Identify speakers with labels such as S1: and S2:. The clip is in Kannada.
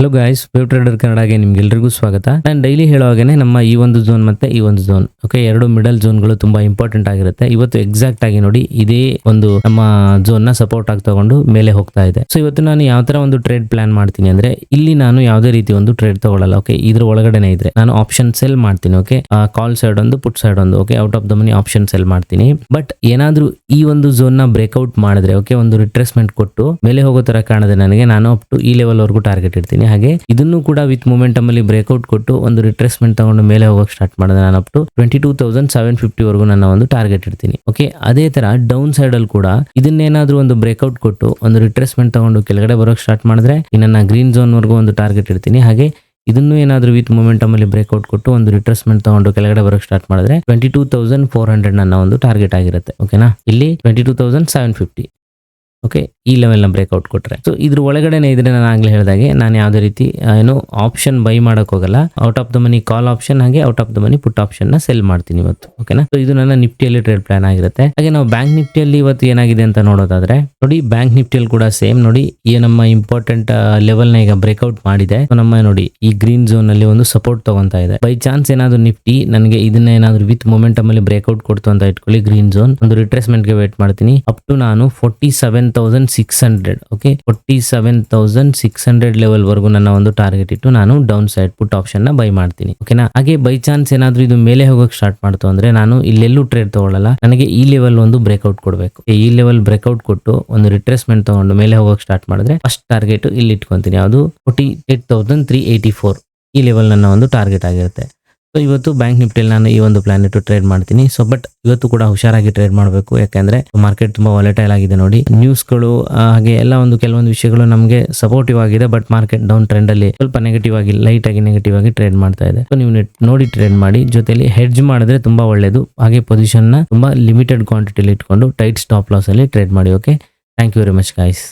S1: ಹಲೋ ಗಾಯ್ಸ್ ವೇವ್ ಟ್ರೇಡರ್ ಕನ್ನಡಗೆ ನಿಮ್ಗೆಲ್ರಿಗೂ ಸ್ವಾಗತ. ನಾನು ಡೈಲಿ ಹೇಳುವಾಗನೆ ನಮ್ಮ ಈ ಒಂದು ಝೋನ್ ಮತ್ತೆ ಈ ಒಂದು ಝೋನ್ ಓಕೆ ಎರಡು ಮಿಡಲ್ ಝೋನ್ಗಳು ತುಂಬಾ ಇಂಪಾರ್ಟೆಂಟ್ ಆಗಿರುತ್ತೆ. ಇವತ್ತು ಎಕ್ಸಾಕ್ಟ್ ಆಗಿ ನೋಡಿ ಇದೇ ಒಂದು ನಮ್ಮ ಝೋನ್ನ ಸಪೋರ್ಟ್ ಆಗಿ ತಗೊಂಡು ಮೇಲೆ ಹೋಗ್ತಾ ಇದೆ. ಸೊ ಇವತ್ತು ನಾನು ಯಾವ ತರ ಒಂದು ಟ್ರೇಡ್ ಪ್ಲಾನ್ ಮಾಡ್ತೀನಿ ಅಂದ್ರೆ, ಇಲ್ಲಿ ನಾನು ಯಾವುದೇ ರೀತಿ ಒಂದು ಟ್ರೇಡ್ ತಗೊಳ್ಳಲ್ಲ ಓಕೆ ಇದ್ರ ಒಳಗಡೆನೆ ಇದ್ರೆ ನಾನು ಆಪ್ಷನ್ ಸೆಲ್ ಮಾಡ್ತೀನಿ ಓಕೆ ಕಾಲ್ ಸೈಡ್ ಒಂದು ಪುಟ್ ಸೈಡ್ ಒಂದು okay out of the money option sell ಮಾಡ್ತೀನಿ. ಬಟ್ ಏನಾದ್ರೂ ಈ ಒಂದು ಝೋನ್ನ ಬ್ರೇಕ್ಔಟ್ ಮಾಡಿದ್ರೆ ಓಕೆ ಒಂದು ರಿಟ್ರೆಸ್ಮೆಂಟ್ ಕೊಟ್ಟು ಮೇಲೆ ಹೋಗೋ ತರ ಕಾಣದೆ ನನಗೆ, ನಾನು ಅಪ್ ಟು ಈ ಲೆವೆಲ್ ವರೆಗೂ ಟಾರ್ಗೆಟ್ ಇಡ್ತೀನಿ. ಹಾಗೆ ಇದನ್ನು ಕೂಡ ವಿತ್ ಮೊಮೆಂಟಮ್ ಅಲ್ಲಿ ಬ್ರೇಕ್ಔಟ್ ಕೊಟ್ಟು ಒಂದು ರಿಟ್ರೆಸ್ಮೆಂಟ್ ತಗೊಂಡು ಮೇಲೆ ಹೋಗಕ್ಕೆ ಸ್ಟಾರ್ಟ್ ಮಾಡಿದ್ರೆ ನಾನು up to twenty two thousand seven fifty ವರೆಗೂ ನನ್ನ ಒಂದು ಟಾರ್ಗೆಟ್ ಇಡ್ತೀನಿ. ಓಕೆ ಅದೇ ತರ ಡೌನ್ ಸೈಡ್ ಅಲ್ಲಿ ಕೂಡ ಇದನ್ನೇನಾದ್ರೂ ಒಂದು ಬ್ರೇಕ್ಔಟ್ ಕೊಟ್ಟು ಒಂದು ರಿಟ್ರೆಸ್ಮೆಂಟ್ ತಗೊಂಡು ಕೆಳಗಡೆ ಬರೋಕ್ ಸ್ಟಾರ್ಟ್ ಮಾಡಿದ್ರೆ ಈ ನನ್ನ ಗ್ರೀನ್ ಝೋನ್ ವರೆಗೂ ಒಂದು ಟಾರ್ಗೆಟ್ ಇಡ್ತೀನಿ. ಹಾಗೆ ಇದನ್ನು ಏನಾದರೂ ವಿತ್ ಮೊಮೆಂಟಮ್ ಅಲ್ಲಿ ಬ್ರೇಕ್ಔಟ್ ಕೊಟ್ಟು ಒಂದು ರಿಟ್ರೆಸ್ಮೆಂಟ್ ತಗೊಂಡು ಕೆಳಗಡೆ ಬರೋಕ್ ಸ್ಟಾರ್ಟ್ ಮಾಡಿದ್ರೆ twenty two thousand four hundred ನನ್ನ ಒಂದು ಟಾರ್ಗೆಟ್ ಆಗಿರುತ್ತೆ. ಓಕೆನಾ ಇಲ್ಲಿ twenty two thousand seven fifty okay ಈ ಲೆವೆಲ್ನ ಬ್ರೇಕ್ಔಟ್ ಕೊಟ್ಟರೆ ಸೊ ಇದ್ರ ಒಳಗಡೆನೆ ಇದ್ರೆ ನಾನು ಆಗ್ಲೇ ಹೇಳಿದಾಗೆ, ನಾನು ಯಾವುದೇ ರೀತಿ ಏನು ಆಪ್ಷನ್ ಬೈ ಮಾಡೋಕೆ ಹೋಗಲ್ಲ. Out of the money call option ಹಾಗೆ out of the money put ಆಪ್ಷನ್ನ sell ಮಾಡ್ತೀನಿ ಇವತ್ತು ಓಕೆನಾ ಸೊ ಇದು ನನ್ನ ನಿಫ್ಟಿಯಲ್ಲಿ ಟ್ರೇಡ್ ಪ್ಲಾನ್ ಆಗಿರುತ್ತೆ. ಹಾಗೆ ನಾವು ಬ್ಯಾಂಕ್ ನಿಫ್ಟಿಯಲ್ಲಿ ಇವತ್ತು ಏನಾಗಿದೆ ಅಂತ ನೋಡೋದಾದ್ರೆ, ನೋಡಿ ಬ್ಯಾಂಕ್ ನಿಫ್ಟಿಯಲ್ಲಿ ಕೂಡ ಸೇಮ್ ನೋಡಿ, ಈ ನಮ್ಮ ಇಂಪಾರ್ಟೆಂಟ್ ಲೆವೆಲ್ನ ಈಗ ಬ್ರೇಕ್ಔಟ್ ಮಾಡಿದೆ. ನಮ್ಮ, ನೋಡಿ, ಈ ಗ್ರೀನ್ ಝೋನ್ ಅಲ್ಲಿ ಒಂದು ಸಪೋರ್ಟ್ ತಗೊಂತಾ ಇದೆ. ಬೈ ಚಾನ್ಸ್ ಏನಾದ್ರು ನಿಫ್ಟಿ ನನಗೆ ಇದನ್ನ ಏನಾದ್ರು ವಿತ್ ಮೊಮೆಂಟಮ್ ಅಲ್ಲಿ ಬ್ರೇಕ್ಔಟ್ ಕೊಡ್ತು ಅಂತ ಇಟ್ಕೊಳ್ಳಿ ಗ್ರೀನ್ ಝೋನ್ ಒಂದು ರಿಟ್ರೆಸ್ಮೆಂಟ್ಗೆ ವೇಟ್ ಮಾಡ್ತೀನಿ. ಅಪ್ ಟು ನಾನು forty seven thousand six hundred okay forty seven thousand six hundred level ವರೆಗೂ ನನ್ನ ಒಂದು ಟಾರ್ಗೆಟ್ ಇಟ್ಟು ನಾನು ಡೌನ್ ಸೈಡ್ ಪುಟ್ ಆಪ್ಷನ್ನ ಬೈ ಮಾಡ್ತೀನಿ ಓಕೆನಾ ಹಾಗೆ ಬೈ ಚಾನ್ಸ್ ಏನಾದ್ರೂ ಇದು ಮೇಲೆ ಹೋಗೋಕೆ ಸ್ಟಾರ್ಟ್ ಮಾಡ್ತು ಅಂದ್ರೆ ನಾನು ಇಲ್ಲೆಲ್ಲೂ ಟ್ರೇಡ್ ತಗೊಳ್ಳಲ್ಲ, ನನಗೆ ಈ ಲೆವೆಲ್ ಒಂದು ಬ್ರೇಕ್ಔಟ್ ಕೊಡಬೇಕು. ಈ ಲೆವೆಲ್ ಬ್ರೇಕ್ಔಟ್ ಕೊಟ್ಟು ಒಂದು ರಿಟ್ರೆಸ್ಮೆಂಟ್ ತಗೊಂಡು ಮೇಲೆ ಹೋಗಕ್ಕೆ ಸ್ಟಾರ್ಟ್ ಮಾಡಿದ್ರೆ ಫಸ್ಟ್ ಟಾರ್ಗೆಟ್ ಇಲ್ಲಿ ಇಟ್ಕೊಂತೀನಿ ಯಾವುದು? Forty eight thousand three eighty four ಈ ಲೆವೆಲ್ ನನ್ನ ಒಂದು ಟಾರ್ಗೆಟ್ ಆಗಿರುತ್ತೆ. ಸೊ ಇವತ್ತು ಬ್ಯಾಂಕ್ ನಿಫ್ಟಿಯಲ್ಲಿ ನಾನು ಈ ಒಂದು ಪ್ಲಾನ್ ಇಟ್ಟು ಟ್ರೇಡ್ ಮಾಡ್ತೀನಿ. ಸೊ ಬಟ್ ಇವತ್ತು ಕೂಡ ಹುಷಾರಾಗಿ ಟ್ರೇಡ್ ಮಾಡಬೇಕು. ಯಾಕಂದ್ರೆ ಮಾರ್ಕೆಟ್ ತುಂಬಾ ವಾಲೆಟೈಲ್ ಆಗಿದೆ ನೋಡಿ. ನ್ಯೂಸ್ಗಳು ಹಾಗೆ ಎಲ್ಲ ಒಂದು ಕೆಲವೊಂದು ವಿಷಯಗಳು ನಮಗೆ ಸಪೋರ್ಟಿವ್ ಆಗಿದೆ ಬಟ್ ಮಾರ್ಕೆಟ್ ಡೌನ್ ಟ್ರೆಂಡ್ ಅಲ್ಲಿ ಸ್ವಲ್ಪ ನೆಗೆಟಿವ್ ಆಗಿ ಲೈಟ್ ಆಗಿ ನೆಗೆಟಿವ್ ಆಗಿ ಟ್ರೇಡ್ ಮಾಡ್ತಾ ಇದೆ. ಸೊ ನೀವು ನೋಡಿ ಟ್ರೇಡ್ ಮಾಡಿ, ಜೊತೆಲಿ ಹೆಡ್ಜ್ ಮಾಡಿದ್ರೆ ತುಂಬಾ ಒಳ್ಳೇದು. ಹಾಗೆ ಪೊಸಿಷನ್ನ ತುಂಬಾ ಲಿಮಿಟೆಡ್ ಕ್ವಾಂಟಿಟಿಲಿ ಇಟ್ಕೊಂಡು ಟೈಟ್ ಸ್ಟಾಪ್ ಲಾಸ್ ಅಲ್ಲಿ ಟ್ರೇಡ್ ಮಾಡಿ okay thank you very much guys